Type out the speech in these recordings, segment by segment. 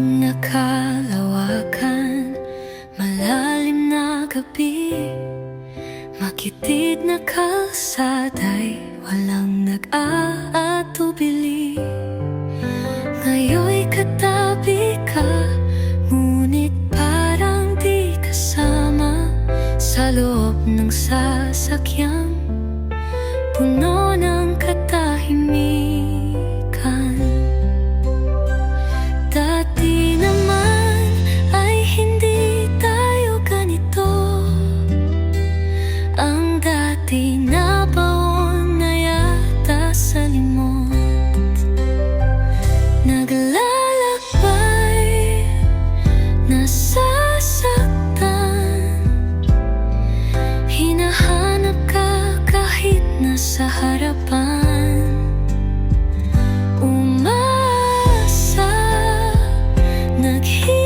Aking nakalawakan Malalim na gabi. Makitid na kalsada'y Walang nag-aatubili. nasasaktan. Hinahanap ka kahit nasa harapan. Umasa Naghihintay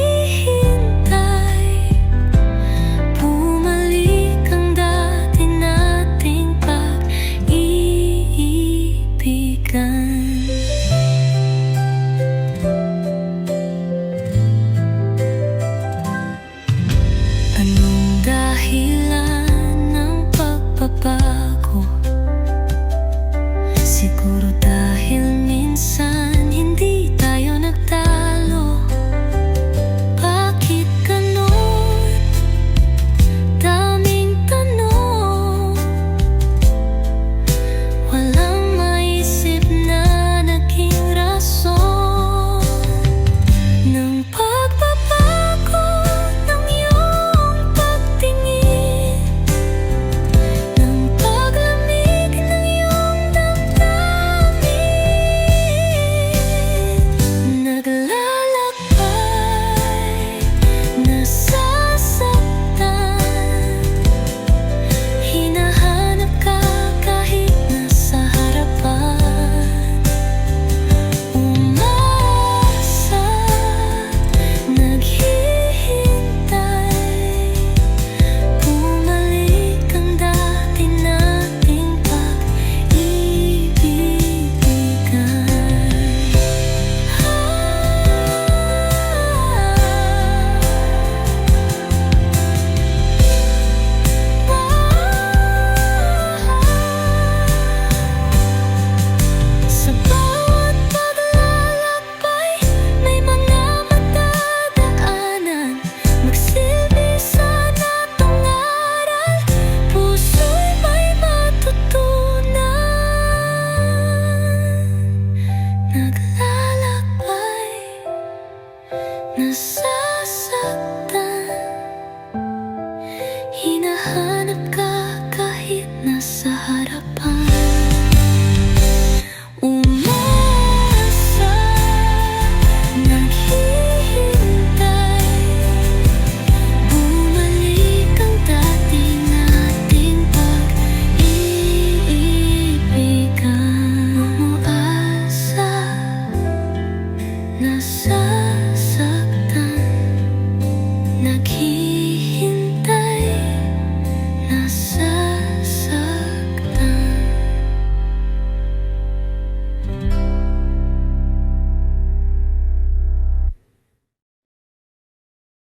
না খেয়ে